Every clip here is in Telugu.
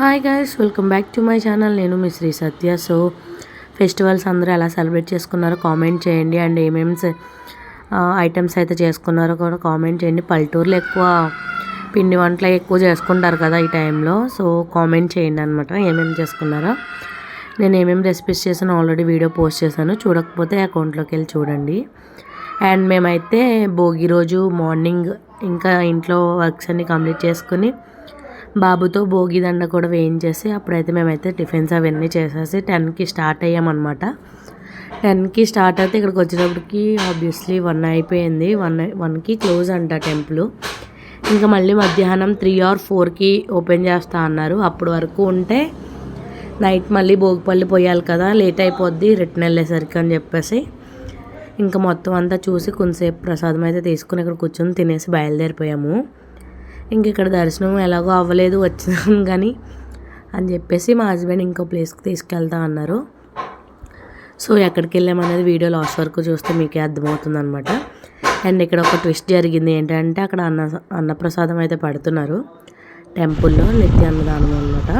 Hi guys welcome back to my channel నేను మీ శ్రీ సత్య. సో ఫెస్టివల్స్ అందరూ ఎలా సెలబ్రేట్ చేసుకున్నారో కామెంట్ చేయండి. అండ్ ఏమేమి ఐటమ్స్ అయితే చేసుకున్నారో కూడా కామెంట్ చేయండి. పల్లెటూరులో ఎక్కువ పిండి వంటలు ఎక్కువ చేసుకుంటారు కదా ఈ టైంలో సో కామెంట్ చేయండి అనమాట ఏమేమి చేసుకున్నారో. నేను ఏమేమి రెసిపీస్ చేసాను ఆల్రెడీ వీడియో పోస్ట్ చేశాను. చూడకపోతే అకౌంట్లోకి వెళ్ళి చూడండి. అండ్ మేమైతే భోగి రోజు మార్నింగ్ ఇంకా ఇంట్లో వర్క్స్ అన్ని కంప్లీట్ చేసుకుని బాబుతో భోగి దండ కూడా వేయించేసి అప్పుడైతే మేమైతే టిఫిన్స్ అవన్నీ చేసేసి టెన్కి స్టార్ట్ అయ్యామన్నమాట. టెన్కి స్టార్ట్ అయితే ఇక్కడికి వచ్చేటప్పటికి ఆబ్వియస్లీ వన్ అయిపోయింది. వన్ వన్కి క్లోజ్ అంట టెంపుల్. ఇంకా మళ్ళీ మధ్యాహ్నం త్రీ ఆర్ ఫోర్కి ఓపెన్ చేస్తా అన్నారు. అప్పటి వరకు ఉంటే నైట్ మళ్ళీ భోగిపల్లి పోయాలి కదా లేట్ అయిపోద్ది రిటర్న్ వెళ్ళేసరికి అని చెప్పేసి ఇంకా మొత్తం అంతా చూసి కొంతసేపు ప్రసాదం అయితే తీసుకుని ఇక్కడ కూర్చొని తినేసి బయలుదేరిపోయాము. ఇంక ఇక్కడ దర్శనం ఎలాగో అవ్వలేదు వచ్చినాం కానీ అని చెప్పేసి మా హస్బెండ్ ఇంకో ప్లేస్కి తీసుకెళ్తా అన్నారు. సో ఎక్కడికి వెళ్ళామనేది వీడియో లాస్ట్ వరకు చూస్తే మీకే అర్థమవుతుంది అనమాట అండ్ ఇక్కడ ఒక ట్విస్ట్ జరిగింది ఏంటంటే అక్కడ అన్న అన్నప్రసాదం అయితే పడుతున్నారు. టెంపుల్లో నిత్య అన్నదానం అనమాట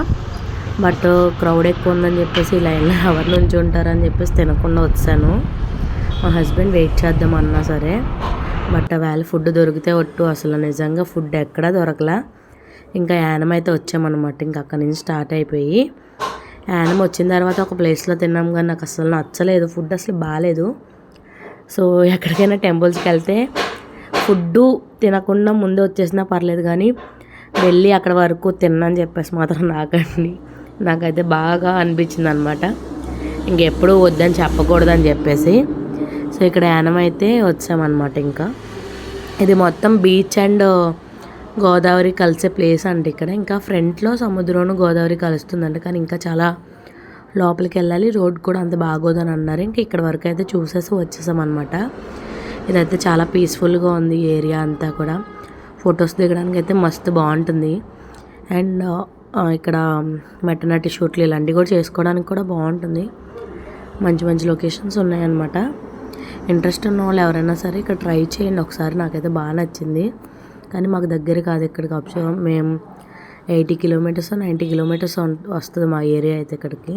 బట్ క్రౌడ్ ఎక్కువ ఉందని చెప్పేసి లైన్లో ఎవరి నుంచి ఉంటారని చెప్పేసి తినకుండా వచ్చాను. మా హస్బెండ్ వెయిట్ చేద్దాం అన్నా సరే. బట్ వేళ ఫుడ్ దొరికితే ఒట్టు. అసలు నిజంగా ఫుడ్ ఎక్కడా దొరకలా. ఇంకా యానం అయితే వచ్చామన్నమాట. ఇంకా అక్కడి నుంచి స్టార్ట్ అయిపోయి యానం వచ్చిన తర్వాత ఒక ప్లేస్లో తిన్నాం కానీ నాకు అసలు నచ్చలేదు. ఫుడ్ అసలు బాగాలేదు. సో ఎక్కడికైనా టెంపుల్స్కి వెళ్తే ఫుడ్డు తినకుండా ముందే వచ్చేసినా పర్లేదు కానీ వెళ్ళి అక్కడ వరకు తిన్నని చెప్పేసి మాత్రం నాకండి నాకైతే బాగా అనిపించింది అనమాట ఇంకెప్పుడు వద్దని చెప్పకూడదని చెప్పేసి సో ఇక్కడ యానం అయితే వచ్చామన్నమాట ఇంకా. ఇది మొత్తం బీచ్ అండ్ గోదావరి కలిసే ప్లేస్ అండి ఇక్కడ. ఇంకా ఫ్రంట్లో సముద్రం గోదావరి కలుస్తుందండి కానీ ఇంకా చాలా లోపలికి వెళ్ళాలి. రోడ్ కూడా అంత బాగోదని అన్నారు. ఇంకా ఇక్కడ వరకు అయితే చూసేసి వచ్చేసాం అనమాట ఇదైతే చాలా పీస్ఫుల్గా ఉంది ఏరియా అంతా కూడా. ఫొటోస్ దిగడానికి అయితే మస్తు బాగుంటుంది. అండ్ ఇక్కడ మెటర్నటీ షూట్లు ఇలాంటివి కూడా చేసుకోవడానికి కూడా బాగుంటుంది. మంచి మంచి లొకేషన్స్ ఉన్నాయన్నమాట. ఇంట్రెస్ట్ ఉన్న వాళ్ళు ఎవరైనా సరే ఇక్కడ ట్రై చేయండి. ఒకసారి నాకైతే బాగా నచ్చింది. కానీ మాకు దగ్గర కాదు ఇక్కడికి ఆప్షన్ మేము ఎయిటీ కిలోమీటర్స్ నైంటీ కిలోమీటర్స్ వస్తుంది మా ఏరియా అయితే ఇక్కడికి.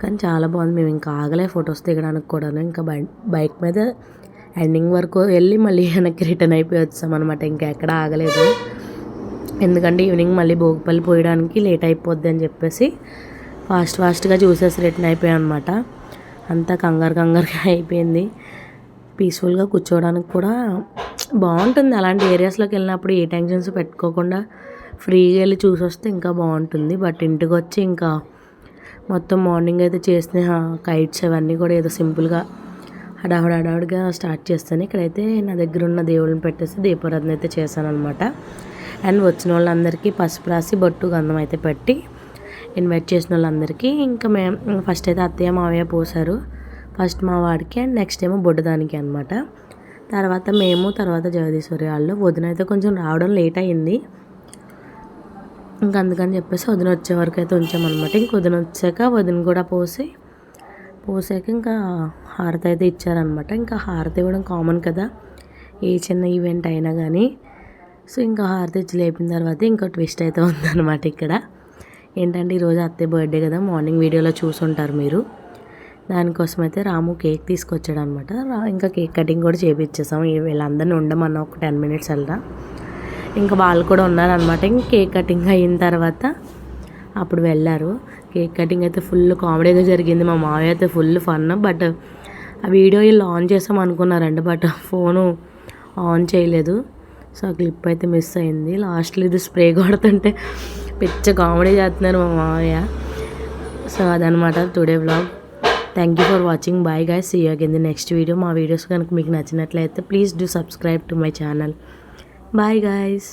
కానీ చాలా బాగుంది. మేము ఇంకా ఆగలే ఫొటోస్ దిగడానికి కూడా ఇంకా బైక్ మీద ఎండింగ్ వరకు వెళ్ళి మళ్ళీ వెనక్కి రిటర్న్ అయిపోయి వచ్చామన్నమాట. ఇంకా ఎక్కడ ఆగలేదు. ఎందుకంటే ఈవినింగ్ మళ్ళీ భోగిపల్లి పోయడానికి లేట్ అయిపోద్ది అని చెప్పేసి ఫాస్ట్ ఫాస్ట్గా చూసేసి రిటర్న్ అయిపోయాం అనమాట అంతా కంగారు కంగారుగా అయిపోయింది. పీస్ఫుల్గా కూర్చోవడానికి కూడా బాగుంటుంది. అలాంటి ఏరియాస్లోకి వెళ్ళినప్పుడు ఏ టెన్షన్స్ పెట్టుకోకుండా ఫ్రీగా వెళ్ళి చూసి వస్తే ఇంకా బాగుంటుంది. బట్ ఇంటికి వచ్చి ఇంకా మొత్తం మార్నింగ్ అయితే చేసిన కైట్స్ అవన్నీ కూడా ఏదో సింపుల్గా హడాహుడ హడావుడిగా స్టార్ట్ చేస్తాను. ఇక్కడైతే నా దగ్గర ఉన్న దేవుళ్ళని పెట్టేసి దీపారాధన అయితే చేశాను అనమాట అండ్ వచ్చిన వాళ్ళందరికీ పసుపు రాసి బొట్టు గంధం అయితే పెట్టి ఇన్వైట్ చేసిన వాళ్ళందరికీ ఇంకా మేము ఫస్ట్ అయితే అత్తయ్య మావయ్య పోసారు. ఫస్ట్ మా వాడికి అండ్ నెక్స్ట్ ఏమో బొడ్డదానికి అనమాట తర్వాత మేము తర్వాత జగదీశ్వరి వాళ్ళు. వదిన అయితే కొంచెం రావడం లేట్ అయింది. ఇంకా అందుకని చెప్పేసి వదిన వచ్చే వరకు అయితే ఉంచామన్నమాట. ఇంక వదిన వచ్చాక వదిన కూడా పోసి పోసాక ఇంకా హారతి అయితే ఇచ్చారనమాట ఇంకా హారతి ఇవ్వడం కామన్ కదా. ఏ చిన్న ఈవెంట్ అయినా కానీ సో ఇంకా హారతి ఇచ్చి లేపిన తర్వాత ఇంకో ట్విస్ట్ అయితే ఉందన్నమాట ఇక్కడ. ఏంటంటే ఈరోజు అత్తయ్య బర్త్డే కదా మార్నింగ్ వీడియోలో చూసుంటారు మీరు. దానికోసం అయితే రాము కేక్ తీసుకొచ్చాడు అనమాట ఇంకా కేక్ కటింగ్ కూడా చేపించేసాం వీళ్ళందరినీ ఉండమన్నా ఒక టెన్ మినిట్స్ అలా ఇంకా వాళ్ళు కూడా ఉన్నారనమాట ఇంక కేక్ కటింగ్ అయిన తర్వాత అప్పుడు వెళ్ళారు. కేక్ కటింగ్ అయితే ఫుల్ కామెడీగా జరిగింది. మా మావయ్య అయితే ఫుల్ ఫన్. బట్ ఆ వీడియో వీళ్ళు ఆన్ చేసాం అనుకున్నారండి. బట్ ఫోను ఆన్ చేయలేదు. సో ఆ క్లిప్ అయితే మిస్ అయింది. లాస్ట్లో ఇది స్ప్రే కొడుతుంటే పిచ్చ కామెడీ చేస్తున్నారు మా మామయ్య. సో అదనమాట today vlog thank you for watching bye guy see again the next video మా వీడియోస్ కనుక మీకు నచ్చినట్లయితే please do subscribe to my channel bye guys